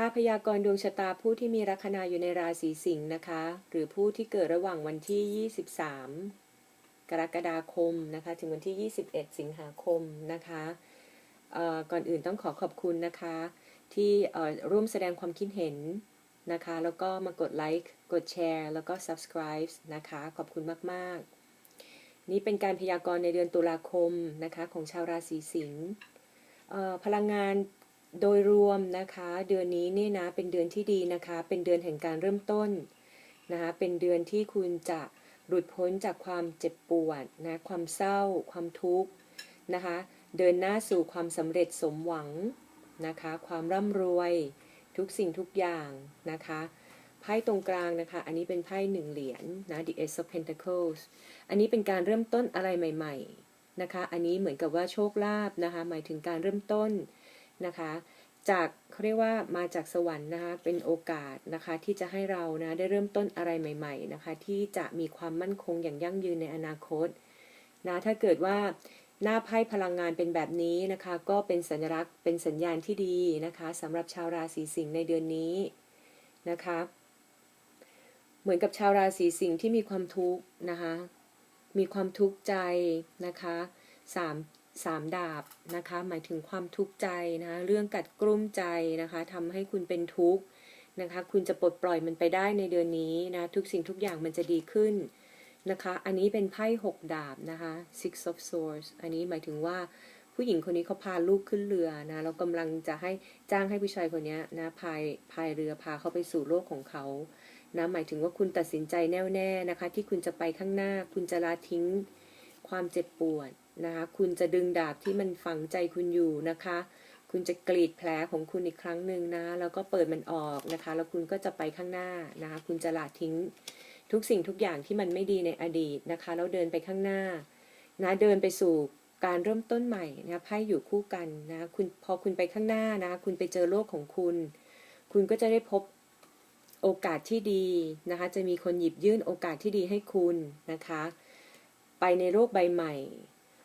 ค่าพยากรณ์ดวงชะตาผู้ที่มีลัคนาอยู่ในราศีสิงห์นะคะ หรือผู้ที่เกิดระหว่างวันที่ 23 กรกฎาคมนะคะ ถึงวันที่ 21 สิงหาคมนะคะก่อนอื่นต้องขอขอบคุณนะคะ ที่ร่วมแสดงความคิดเห็นนะคะ แล้วก็มากดไลค์กดแชร์แล้วก็ subscribe นะคะ ขอบคุณมาก ๆ นี่เป็นการพยากรณ์ในเดือนตุลาคมนะคะ ของชาวราศีสิงห์พลังงาน โดยรวมนะคะเดือนนี้นี่นะเป็นเดือนที่ดีนะคะ เป็นเดือนแห่งการเริ่มต้นนะคะเป็นเดือนที่คุณจะหลุดพ้นจากความเจ็บปวดนะความเศร้า ความทุกข์นะคะเดินหน้าสู่ความสำเร็จสมหวังนะคะความร่ำรวยทุกสิ่งทุกอย่างนะคะไพ่ตรงกลางนะคะ อันนี้เป็นไพ่หนึ่งเหรียญนะ the ace of pentacles อันนี้เป็นการเริ่มต้นอะไรใหม่ ๆนะคะ อันนี้เหมือนกับว่าโชคลาภนะคะ หมายถึงการเริ่มต้น นะคะ จากเขาเรียกว่ามาจากสวรรค์นะคะเป็นโอกาสนะคะที่จะให้เรานะได้เริ่มต้นอะไรใหม่ ๆนะคะ ที่จะมีความมั่นคงอย่างยั่งยืนในอนาคตนะถ้าเกิดว่าหน้าไพ่พลังงานเป็นแบบนี้นะคะ ก็เป็นสัญลักษณ์เป็นสัญญาณที่ดีนะคะสำหรับชาวราศีสิงห์ในเดือนนี้นะคะ เหมือนกับชาวราศีสิงห์ที่มีความทุกข์นะคะ มีความทุกข์ใจนะคะสาม สามดาบนะคะ หมายถึงความทุกข์ใจนะคะเรื่องกัดกลุ้มใจนะคะทำให้คุณเป็นทุกข์นะคะ คุณจะปลดปล่อยมันไปได้ในเดือนนี้นะทุกสิ่งทุกอย่างมันจะดีขึ้นนะคะ อันนี้เป็นไพ่หกดาบนะคะ six of swords อันนี้หมายถึงว่าผู้หญิงคนนี้เขาพาลูกขึ้นเรือนะเรากำลังจะให้จ้างให้ผู้ชายคนนี้นะพายพายเรือพาเขาไปสู่โลกของเขานะหมายถึงว่าคุณตัดสินใจแน่วแน่นะคะ ที่คุณจะไปข้างหน้า คุณจะละทิ้งความเจ็บปวด นะคะคุณจะดึงดาบที่มันฝังใจคุณอยู่นะคะ คุณจะกรีดแผลของคุณอีกครั้งหนึ่งนะ แล้วก็เปิดมันออกนะคะ แล้วคุณก็จะไปข้างหน้านะคะ คุณจะละทิ้งทุกสิ่งทุกอย่างที่มันไม่ดีในอดีตนะคะ แล้วเดินไปข้างหน้านะเดินไปสู่การเริ่มต้นใหม่นะไพ่อยู่คู่กันนะคุณพอคุณไปข้างหน้านะคุณไปเจอโลกของคุณ คุณก็จะได้พบโอกาสที่ดีนะคะ จะมีคนหยิบยื่นโอกาสที่ดีให้คุณนะคะ ไปในโลกใบใหม่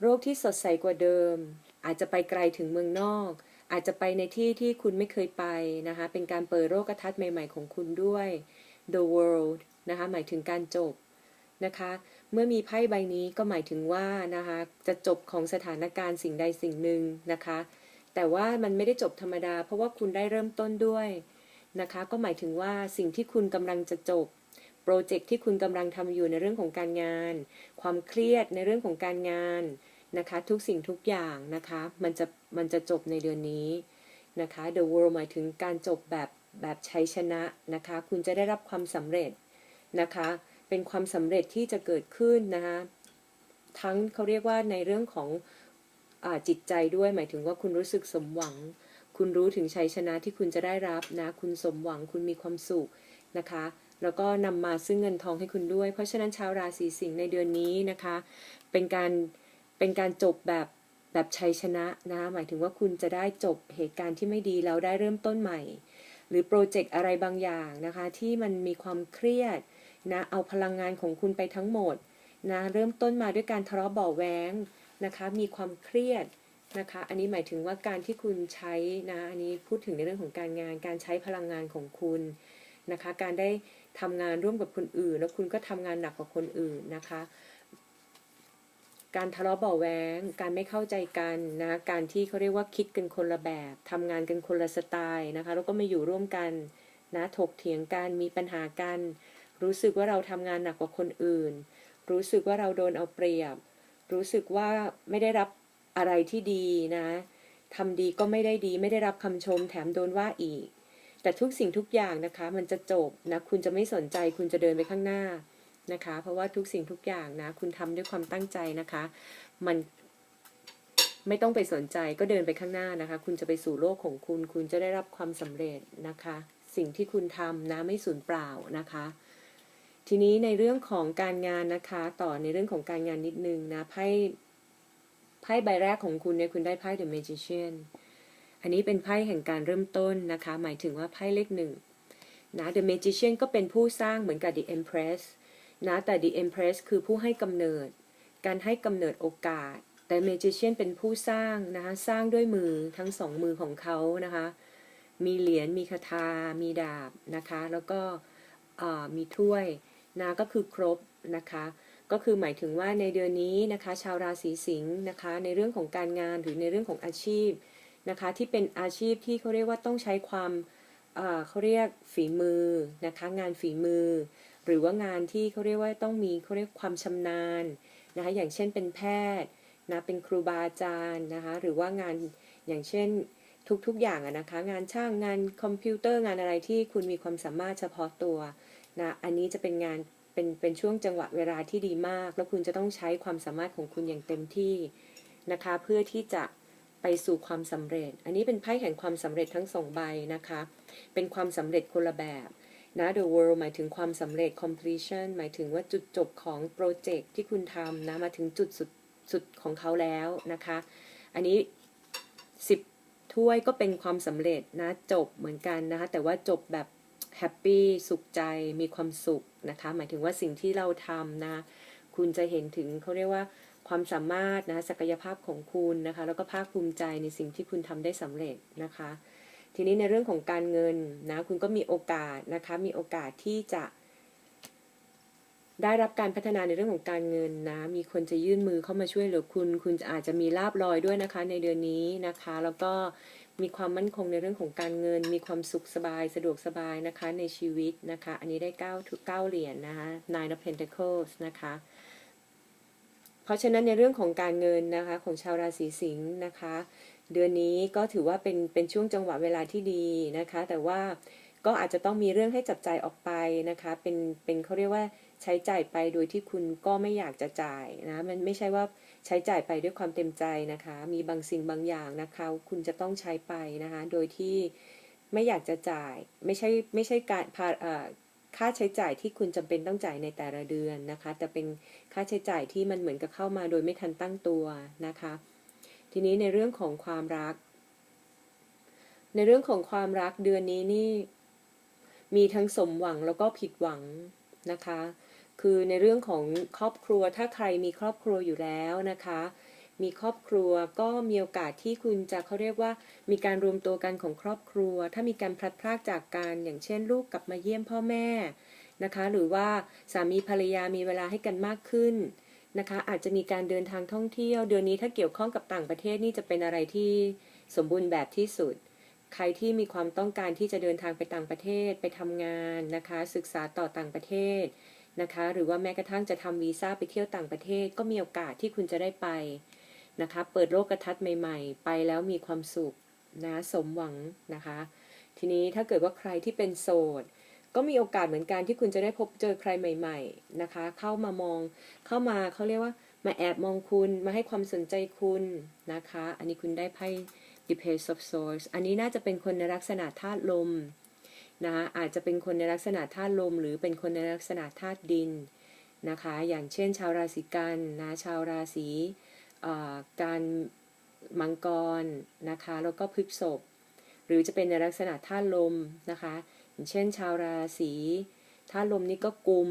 โลกที่สดใสกว่าเดิม อาจจะไปไกลถึงเมืองนอก อาจจะไปในที่ที่คุณไม่เคยไปนะคะ เป็นการเปิดโลกทัศน์ใหม่ๆของคุณด้วย the world นะคะหมายถึงการจบนะคะ เมื่อมีไพ่ใบนี้ก็หมายถึงว่านะคะจะจบของสถานการณ์สิ่งใดสิ่งหนึ่งนะคะ แต่ว่ามันไม่ได้จบธรรมดา เพราะว่าคุณได้เริ่มต้นด้วยนะคะ ก็หมายถึงว่าสิ่งที่คุณกำลังจะจบ โปรเจกต์ที่คุณกำลังทำอยู่ในเรื่องของการงาน ความเครียดในเรื่องของการงานนะคะ ทุกสิ่งทุกอย่างนะคะ มันจะมันจะจบในเดือนนี้นะคะ the world หมายถึงการจบแบบแบบชัยชนะนะคะ คุณจะได้รับความสำเร็จนะคะ เป็นความสำเร็จที่จะเกิดขึ้นนะคะทั้งเขาเรียกว่าในเรื่องของอจิตใจด้วย หมายถึงว่าคุณรู้สึกสมหวัง คุณรู้ถึงชัยชนะที่คุณจะได้รับนะ คุณสมหวังคุณมีความสุขนะคะ แล้วก็นำมาซึ่งเงินทองให้คุณด้วย เพราะฉะนั้นชาวราศีสิงห์ในเดือนนี้นะคะ เป็นการเป็นการจบแบบแบบชัยชนะนะ หมายถึงว่าคุณจะได้จบเหตุการณ์ที่ไม่ดีแล้วได้เริ่มต้นใหม่ หรือโปรเจกต์อะไรบางอย่างนะคะ ที่มันมีความเครียดนะเอาพลังงานของคุณไปทั้งหมดนะเริ่มต้นมาด้วยการทะเลาะเบาะแวงนะคะ มีความเครียดนะคะ อันนี้หมายถึงว่าการที่คุณใช้นะ อันนี้พูดถึงในเรื่องของการงาน การใช้พลังงานของคุณนะคะ การได้ ทำงานร่วมกับคนอื่น แล้วคุณก็ทำงานหนักกว่าคนอื่นนะคะ การทะเลาะเบาแวงการไม่เข้าใจกันนะ การที่เขาเรียกว่าคิดกันคนละแบบทำงานกันคนละสไตล์นะคะ แล้วก็มาอยู่ร่วมกันนะถกเถียงกันมีปัญหากัน รู้สึกว่าเราทำงานหนักกว่าคนอื่น รู้สึกว่าเราโดนเอาเปรียบ รู้สึกว่าไม่ได้รับอะไรที่ดีนะทำดีก็ไม่ได้ดี ไม่ได้รับคำชมแถมโดนว่าอีก แต่ทุกสิ่งทุกอย่างนะคะ มันจะจบนะ คุณจะไม่สนใจ คุณจะเดินไปข้างหน้านะคะ เพราะว่าทุกสิ่งทุกอย่างนะ คุณทำด้วยความตั้งใจนะคะ มันไม่ต้องไปสนใจก็เดินไปข้างหน้านะคะ คุณจะไปสู่โลกของคุณ คุณจะได้รับความสำเร็จนะคะ สิ่งที่คุณทำนะไม่สูญเปล่านะคะ ทีนี้ในเรื่องของการงานนะคะ ต่อในเรื่องของการงานนิดนึงนะไพ่ไพ่ใบแรกของคุณเนี่ยคุณได้ไพ่ The Magician อันนี้เป็นไพ่แห่งการเริ่มต้นนะคะ หมายถึงว่าไพ่เลขหนึ่งนะ The Magician ก็เป็นผู้สร้างเหมือนกับ The Empress นะแต่ The Empress คือผู้ให้กำเนิด การให้กำเนิดโอกาส แต่ Magician เป็นผู้สร้างนะคะ สร้างด้วยมือทั้งสองมือของเขานะคะ มีเหรียญ มีคาถา มีดาบนะคะ แล้วก็มีถ้วยนะก็คือครบนะคะ ก็คือหมายถึงว่าในเดือนนี้นะคะ ชาวราศีสิงห์นะคะ ในเรื่องของการงานหรือในเรื่องของอาชีพ นะคะที่เป็นอาชีพที่เขาเรียกว่าต้องใช้ความเอ่อเขาเรียกฝีมือนะคะงานฝีมือ หรือว่างานที่เขาเรียกว่าต้องมีเขาเรียกความชำนาญนะคะอย่างเช่นเป็นแพทย์นะเป็นครูบาอาจารย์นะคะหรือว่างานอย่างเช่นทุกๆอย่างอะนะคะงานช่างงานคอมพิวเตอร์งานอะไรที่คุณมีความสามารถเฉพาะตัวนะอันนี้จะเป็นงานเป็นเป็นช่วงจังหวะเวลาที่ดีมาก แล้วคุณจะต้องใช้ความสามารถของคุณอย่างเต็มที่นะคะเพื่อที่จะ ไปสู่ความสำเร็จ อันนี้เป็นไพ่แห่งความสำเร็จทั้งสองใบนะคะ เป็นความสำเร็จคนละแบบนะ the world หมายถึงความสำเร็จ completion หมายถึงว่าจุดจบของโปรเจกต์ที่คุณทำนะ มาถึงจุดสุดสุดของเขาแล้วนะคะ อันนี้ 10 ถ้วยก็เป็นความสำเร็จนะ จบเหมือนกันนะคะ แต่ว่าจบแบบแฮปปี้สุขใจมีความสุขนะคะ หมายถึงว่าสิ่งที่เราทำนะ คุณจะเห็นถึงเขาเรียกว่า ความสามารถนะศักยภาพของคุณนะคะ แล้วก็ภาคภูมิใจในสิ่งที่คุณทำได้สำเร็จนะคะ ทีนี้ในเรื่องของการเงินนะคุณก็มีโอกาสนะคะ มีโอกาสที่จะ ได้รับการพัฒนาในเรื่องของการเงินนะ มีคนจะยื่นมือเข้ามาช่วยเหลือคุณ คุณอาจจะมีลาบลอยด้วยนะคะ ในเดือนนี้นะคะ แล้วก็มีความมั่นคงในเรื่องของการเงิน มีความสุขสบาย สะดวกสบายนะคะในชีวิตนะคะ อันนี้ได้9ถึง9เหรียญนนะคะ Nine of Pentacles นะคะ เพราะฉะนั้นในเรื่องของการเงินนะคะของชาวราศีสิงห์นะคะ เดือนนี้ก็ถือว่าเป็นเป็นช่วงจังหวะเวลาที่ดีนะคะ แต่ว่าก็อาจจะต้องมีเรื่องให้จับจ่ายออกไปนะคะ เป็นเป็นเขาเรียกว่าใช้จ่ายไปโดยที่คุณก็ไม่อยากจะจ่ายนะมันไม่ใช่ว่าใช้จ่ายไปด้วยความเต็มใจนะคะ มีบางสิ่งบางอย่างนะคะ คุณจะต้องใช้ไปนะคะ โดยที่ไม่อยากจะจ่าย ไม่ใช่ไม่ใช่การพาเอ่อ ค่าใช้จ่ายที่คุณจำเป็นต้องจ่ายในแต่ละเดือนนะคะ แต่เป็นค่าใช้จ่ายที่มันเหมือนกับเข้ามาโดยไม่ทันตั้งตัวนะคะ ทีนี้ในเรื่องของความรัก ในเรื่องของความรักเดือนนี้นี่มีทั้งสมหวังแล้วก็ผิดหวังนะคะ คือในเรื่องของครอบครัวถ้าใครมีครอบครัวอยู่แล้วนะคะ มีครอบครัวก็มีโอกาสที่คุณจะเขาเรียกว่า มีการรวมตัวกันของครอบครัว ถ้ามีการพลัดพรากจากกันอย่างเช่น ลูกกลับมาเยี่ยมพ่อแม่นะคะ หรือว่าสามีภรรยามีเวลาให้กันมากขึ้นนะคะ อาจจะมีการเดินทางท่องเที่ยว เดือนนี้ถ้าเกี่ยวข้องกับต่างประเทศนี่จะเป็นอะไรที่สมบูรณ์แบบที่สุด ใครที่มีความต้องการที่จะเดินทางไปต่างประเทศไปทำงานนะคะ ศึกษาต่อต่างประเทศนะคะ หรือว่าแม้กระทั่งจะทำวีซ่าไปเที่ยวต่างประเทศ ก็มีโอกาสที่คุณจะได้ไป นะคะ เปิดโลกกระทัศน์ใหม่ๆ ไปแล้วมีความสุขนะสมหวังนะคะ ทีนี้ถ้าเกิดว่าใครที่เป็นโสดก็มีโอกาสเหมือนกันที่คุณจะได้พบเจอใครใหม่ ๆนะคะ เข้ามามองเข้ามาเขาเรียกว่ามาแอบมองคุณมาให้ความสนใจคุณนะคะ อันนี้คุณได้ไพ่ The Page of Swords อันนี้น่าจะเป็นคนในลักษณะธาตุลมนะอาจจะเป็นคนในลักษณะธาตุลม หรือเป็นคนในลักษณะธาตุดินนะคะ อย่างเช่นชาวราศีกันนะชาวราศี การมังกรนะคะแล้วก็พฤกษภหรือจะเป็นในลักษณะธาลมนะคะอย่างเช่นชาวราศีธาลมนี่ก็กุม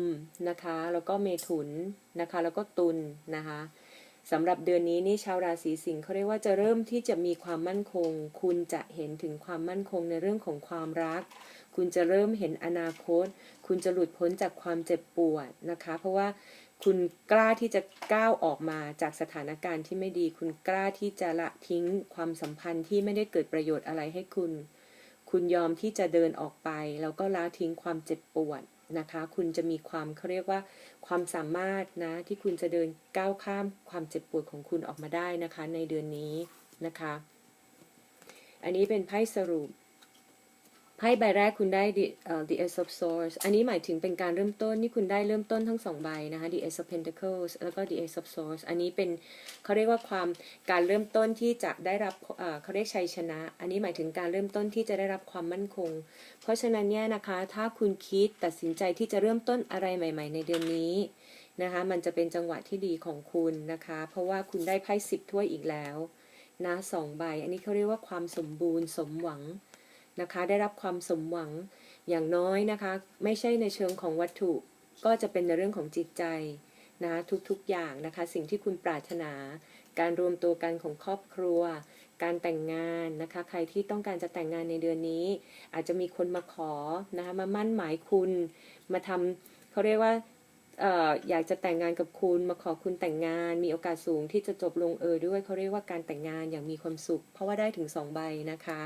นะคะแล้วก็เมถุนนะคะแล้วก็ตุลนะคะสำหรับเดือนนี้นี่ชาวราศีสิงห์เขาเรียกว่าจะเริ่มที่จะมีความมั่นคง คุณจะเห็นถึงความมั่นคงในเรื่องของความรัก คุณจะเริ่มเห็นอนาคต คุณจะหลุดพ้นจากความเจ็บปวดนะคะ เพราะว่า คุณกล้าที่จะก้าวออกมาจากสถานการณ์ที่ไม่ดี คุณกล้าที่จะละทิ้งความสัมพันธ์ที่ไม่ได้เกิดประโยชน์อะไรให้คุณ คุณยอมที่จะเดินออกไป แล้วก็ละทิ้งความเจ็บปวดนะคะ คุณจะมีความเขาเรียกว่า ความสามารถนะที่คุณจะเดินก้าวข้ามความเจ็บปวดของคุณออกมาได้นะคะ ในเดือนนี้นะคะ อันนี้เป็นไพ่สรุป พ่ใบแรกคุณได้ the, uh, the ace of swords อันนี้หมายถึงเป็นการเริ่มต้นนี่คุณได้เริ่มต้นทั้งสองใบนะคะ the ace of pentacles แล้วก็ the ace of swords อันนี้เป็นเขาเรียกว่าความการเริ่มต้นที่จะได้รับเขาเรียกชัยชนะ อันนี้หมายถึงการเริ่มต้นที่จะได้รับความมั่นคง เพราะฉะนั้นเนี่ยนะคะ ถ้าคุณคิดตัดสินใจที่จะเริ่มต้นอะไรใหม่ ๆ ในเดือนนี้นะคะ มันจะเป็นจังหวะที่ดีของคุณนะคะ เพราะว่าคุณได้ไพ่สิบถ้วยอีกแล้วนะสองใบ อันนี้เขาเรียกว่าความสมบูรณ์สมหวัง นะคะ ได้รับความสมหวังอย่างน้อยนะคะ ไม่ใช่ในเชิงของวัตถุ ก็จะเป็นในเรื่องของจิตใจนะทุกๆอย่างนะคะ สิ่งที่คุณปรารถนา การรวมตัวกันของครอบครัว การแต่งงานนะคะ ใครที่ต้องการจะแต่งงานในเดือนนี้ อาจจะมีคนมาขอนะคะมามั่นหมายคุณมาทำเขาเรียกว่าเอ่ออยากจะแต่งงานกับคุณมาขอคุณแต่งงาน มีโอกาสสูงที่จะจบลงเอยด้วยเขาเรียกว่าการแต่งงานอย่างมีความสุข เพราะว่าได้ถึงสองใบนะคะ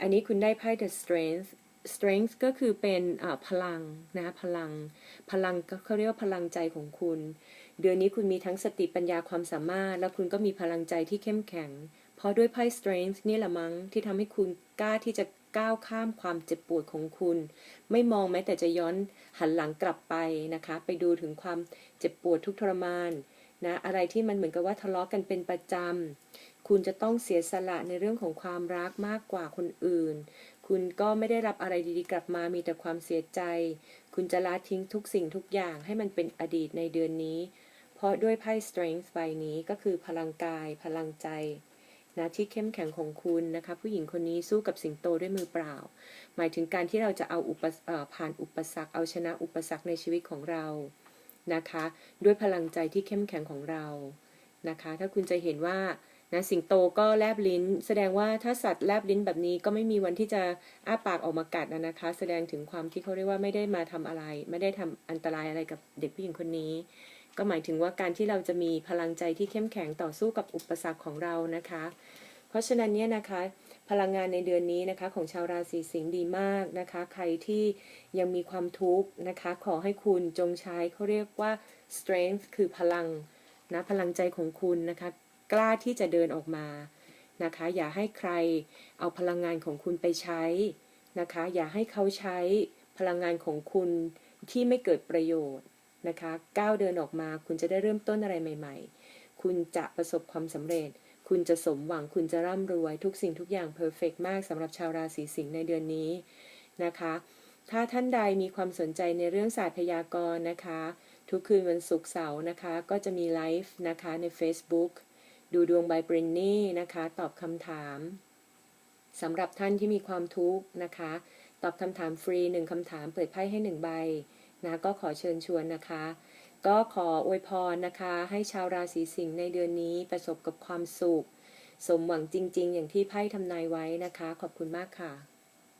อันนี้คุณได้ไพ่ the strength strength ก็คือเป็นพลังนะคะพลัง พลังเขาเรียกว่าพลังใจของคุณ เดือนนี้คุณมีทั้งสติปัญญาความสามารถ แล้วคุณก็มีพลังใจที่เข้มแข็ง เพราะด้วยไพ่ strength นี่แหละมั้งที่ทำให้คุณกล้าที่จะก้าวข้ามความเจ็บปวดของคุณ ไม่มองแม้แต่จะย้อนหันหลังกลับไปนะคะ ไปดูถึงความเจ็บปวดทุกทรมาน นะอะไรที่มันเหมือนกับว่าทะเลาะกันเป็นประจำคุณจะต้องเสียสละในเรื่องของความรักมากกว่าคนอื่น คุณก็ไม่ได้รับอะไรดีๆกลับมามีแต่ความเสียใจ คุณจะละทิ้งทุกสิ่งทุกอย่างให้มันเป็นอดีตในเดือนนี้ เพราะด้วยไพ่ strength ใบนี้ก็คือพลังกาย พลังใจนะที่เข้มแข็งของคุณนะคะ ผู้หญิงคนนี้สู้กับสิงโตด้วยมือเปล่า หมายถึงการที่เราจะเอาอุปผ่านอุปสรรคเอาชนะอุปสรรคในชีวิตของเรา นะคะ ด้วยพลังใจที่เข้มแข็งของเรานะคะ ถ้าคุณจะเห็นว่านะสิงโตก็แลบลิ้น แสดงว่าถ้าสัตว์แลบลิ้นแบบนี้ก็ไม่มีวันที่จะอ้าปากออกมากัดนะนะคะ แสดงถึงความที่เขาเรียกว่าไม่ได้มาทำอะไร ไม่ได้ทำอันตรายอะไรกับเด็กผู้หญิงคนนี้ ก็หมายถึงว่าการที่เราจะมีพลังใจที่เข้มแข็งต่อสู้กับอุปสรรคของเรานะคะ เพราะฉะนั้นเนี่ยนะคะพลังงานในเดือนนี้นะคะของชาวราศีสิงห์ดีมากนะคะ ใครที่ยังมีความทุกข์นะคะ ขอให้คุณจงใช้เขาเรียกว่า strength คือพลังนะพลังใจของคุณนะคะ กล้าที่จะเดินออกมานะคะ อย่าให้ใครเอาพลังงานของคุณไปใช้นะคะ อย่าให้เขาใช้พลังงานของคุณที่ไม่เกิดประโยชน์นะคะ ก้าวเดินออกมา คุณจะได้เริ่มต้นอะไรใหม่ ๆ คุณจะประสบความสำเร็จ คุณจะสมหวังคุณจะร่ำรวยทุกสิ่งทุกอย่างเพอร์เฟกมากสำหรับชาวราศีสิงห์ในเดือนนี้นะคะ ถ้าท่านใดมีความสนใจในเรื่องศาสตร์พยากรณ์นะคะ ทุกคืนวันศุกร์เสาร์นะคะ ก็จะมีไลฟ์นะคะใน Facebook ดูดวงบายบรินนี่นะคะ ตอบคำถามสำหรับท่านที่มีความทุกข์นะคะ ตอบคำถามฟรีหนึ่งคำถามเปิดไพ่ให้หนึ่งใบนะก็ขอเชิญชวนนะคะ ก็ขออวยพรนะคะ ให้ชาวราศีสิงห์ในเดือนนี้ประสบกับความสุข สมหวังจริง ๆ อย่างที่ไพ่ทำนายไว้นะคะ ขอบคุณมากค่ะ